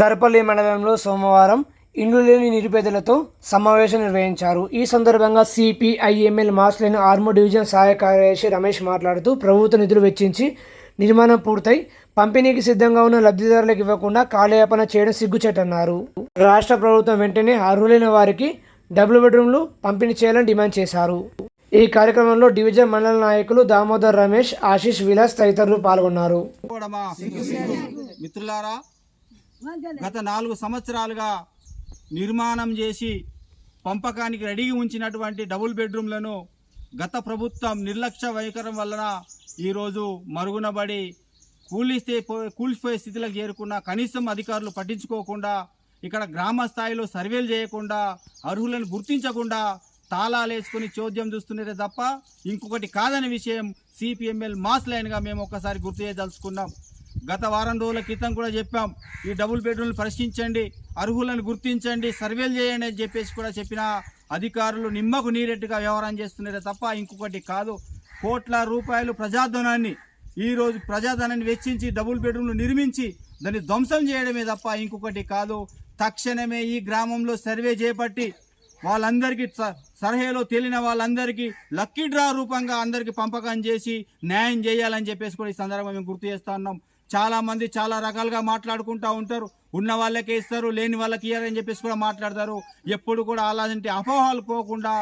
దర్పల్లి మండలంలో సోమవారం ఇండ్లు లేని నిరుపేదలతో సమావేశం నిర్వహించారు. ఈ సందర్భంగా సిపిఐఎంఎల్ మాస్లేని ఆర్మో డివిజన్ సహాయ కార్యదర్శి రమేష్ మాట్లాడుతూ ప్రభుత్వ నిధులు వెచ్చించి నిర్మాణం పూర్తయి పంపిణీకి సిద్ధంగా ఉన్న లబ్ధిదారులకు ఇవ్వకుండా కాలయాపన చేయడం సిగ్గుచేటన్నారు. రాష్ట్ర ప్రభుత్వం వెంటనే అర్హులైన వారికి డబుల్ బెడ్రూమ్లు పంపిణీ చేయాలని డిమాండ్ చేశారు. ఈ కార్యక్రమంలో డివిజన్ మండల నాయకులు దామోదర్ రమేష్ ఆశీష్ విలాస్ తదితరులు పాల్గొన్నారు. మిత్రులారా గత నాలుగు సంవత్సరాలుగా నిర్మాణం చేసి పంపకానికి రెడీ ఉంచినటువంటి డబుల్ బెడ్రూమ్లను గత ప్రభుత్వం నిర్లక్ష్య వైఖరం వలన ఈరోజు మరుగునబడి కూలిస్తే కూలిపోయే స్థితిలోకి చేరుకున్న కనీసం అధికారులు పట్టించుకోకుండా ఇక్కడ గ్రామ స్థాయిలో సర్వేలు చేయకుండా అర్హులను గుర్తించకుండా తాళాలేసుకుని చోద్యం చూస్తున్నారే తప్ప ఇంకొకటి కాదనే విషయం సిపిఎంఎల్ మాస్ లైన్గా మేము ఒక్కసారి గుర్తు చేయదలుచుకున్నాం. గత వారం రోజుల క్రితం కూడా చెప్పాం ఈ డబుల్ బెడ్రూమ్లు పరిశీలించండి అర్హులను గుర్తించండి సర్వేలు చేయండి అని చెప్పేసి కూడా చెప్పిన అధికారులు నిమ్మకు నీరెట్టుగా వ్యవహారం చేస్తున్నారే తప్ప ఇంకొకటి కాదు. కోట్ల రూపాయలు ప్రజాధనాన్ని ఈ రోజు ప్రజాధనాన్ని వెచ్చించి డబుల్ బెడ్రూమ్లు నిర్మించి దాన్ని ధ్వంసం చేయడమే తప్ప ఇంకొకటి కాదు. తక్షణమే ఈ గ్రామంలో సర్వే చేపట్టి వాళ్ళందరికీ స- తేలిన వాళ్ళందరికీ లక్కీ డ్రా రూపంగా అందరికీ పంపకం చేసి న్యాయం చేయాలని చెప్పేసి కూడా ఈ సందర్భంగా మేము గుర్తు చేస్తా చాలామంది చాలా మంది చాలా రకాలుగా మాట్లాడుకుంటా ఉంటారు. ఉన్న వాళ్ళకే ఇస్తారు లేని వాళ్ళకి ఇయ్యారని చెప్పేసి కూడా మాట్లాడతారు. ఎప్పుడు కూడా అలాంటి అపోహలు పోకుండా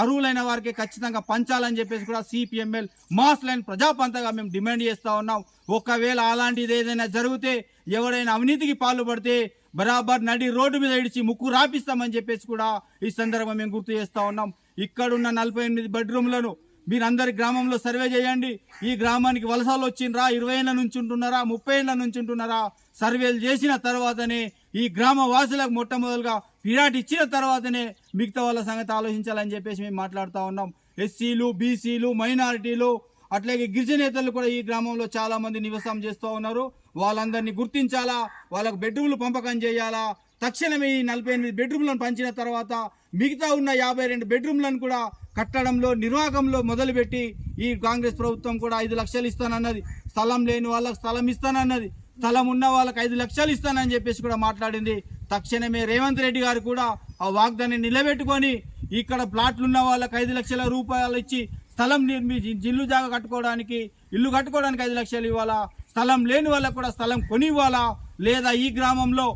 అర్హులైన వారికి ఖచ్చితంగా పంచాలని చెప్పేసి కూడా సిపిఎంఎల్ మాస్ లైన్ ప్రజాపంతగా మేము డిమాండ్ చేస్తూ ఉన్నాం. ఒకవేళ అలాంటిది ఏదైనా జరిగితే ఎవరైనా అవినీతికి పాల్పడితే బరాబర్ నడి రోడ్డు మీద ఇడిచి ముక్కు రాపిస్తామని చెప్పేసి కూడా ఈ సందర్భంగా మేము గుర్తు చేస్తూ ఉన్నాం. ఇక్కడున్న నలభై ఎనిమిది బెడ్రూమ్లను మీరందరి గ్రామంలో సర్వే చేయండి. ఈ గ్రామానికి వలసలు వచ్చిండ్రా ఇరవై ఏళ్ళ నుంచి ఉంటున్నారా ముప్పై ఏళ్ళ నుంచి ఉంటున్నారా సర్వేలు చేసిన తర్వాతనే ఈ గ్రామ వాసులకు మొట్టమొదలుగా ఫిర్యాదు ఇచ్చిన తర్వాతనే మిగతా వాళ్ళ సంగతి ఆలోచించాలని చెప్పేసి మేము మాట్లాడుతూ ఉన్నాం. ఎస్సీలు బీసీలు మైనారిటీలు అట్లాగే గిరిజనేతలు కూడా ఈ గ్రామంలో చాలామంది నివసం చేస్తూ ఉన్నారు. వాళ్ళందరినీ గుర్తించాలా? వాళ్ళకు బెడ్రూమ్లు పంపకం చేయాలా? తక్షణమే ఈ నలభై ఎనిమిది బెడ్రూమ్లను పంచిన తర్వాత మిగతా ఉన్న యాభై రెండు బెడ్రూమ్లను కూడా కట్టడంలో నిర్వాహకంలో మొదలుపెట్టి ఈ కాంగ్రెస్ ప్రభుత్వం కూడా ఐదు లక్షలు ఇస్తానన్నది. స్థలం లేని వాళ్ళకి స్థలం ఇస్తానన్నది. స్థలం ఉన్న వాళ్ళకి ఐదు లక్షలు ఇస్తానని చెప్పేసి కూడా మాట్లాడింది. తక్షణమే రేవంత్ రెడ్డి గారు కూడా ఆ వాగ్దాన్ని నిలబెట్టుకొని ఇక్కడ ప్లాట్లు ఉన్న వాళ్ళకి ఐదు లక్షల రూపాయలు ఇచ్చి స్థలం నిర్మించి ఇల్లు జాగా కట్టుకోవడానికి ఇల్లు కట్టుకోవడానికి ఐదు లక్షలు ఇవ్వాలా? స్థలం లేని వాళ్ళకు కూడా స్థలం కొని ఇవ్వాలా లేదా ఈ గ్రామంలో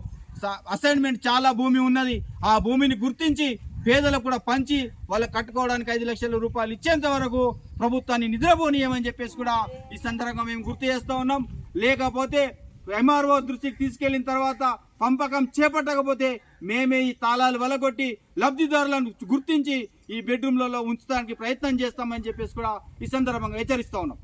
అసైన్మెంట్ చాలా భూమి ఉన్నది. ఆ భూమిని గుర్తించి పేదలకు కూడా పంచి వాళ్ళకి కట్టుకోవడానికి ఐదు లక్షల రూపాయలు ఇచ్చేంత వరకు ప్రభుత్వాన్ని నిద్రపోనీయమని చెప్పేసి కూడా ఈ సందర్భంగా మేము గుర్తు చేస్తూ ఉన్నాం. లేకపోతే ఎంఆర్ఓ దృష్టికి తీసుకెళ్ళిన తర్వాత పంపకం చేపట్టకపోతే మేమే ఈ తాళాలు వలగొట్టి లబ్ధిదారులను గుర్తించి ఈ బెడ్రూమ్లలో ఉంచడానికి ప్రయత్నం చేస్తామని చెప్పేసి కూడా ఈ సందర్భంగా హెచ్చరిస్తా ఉన్నాం.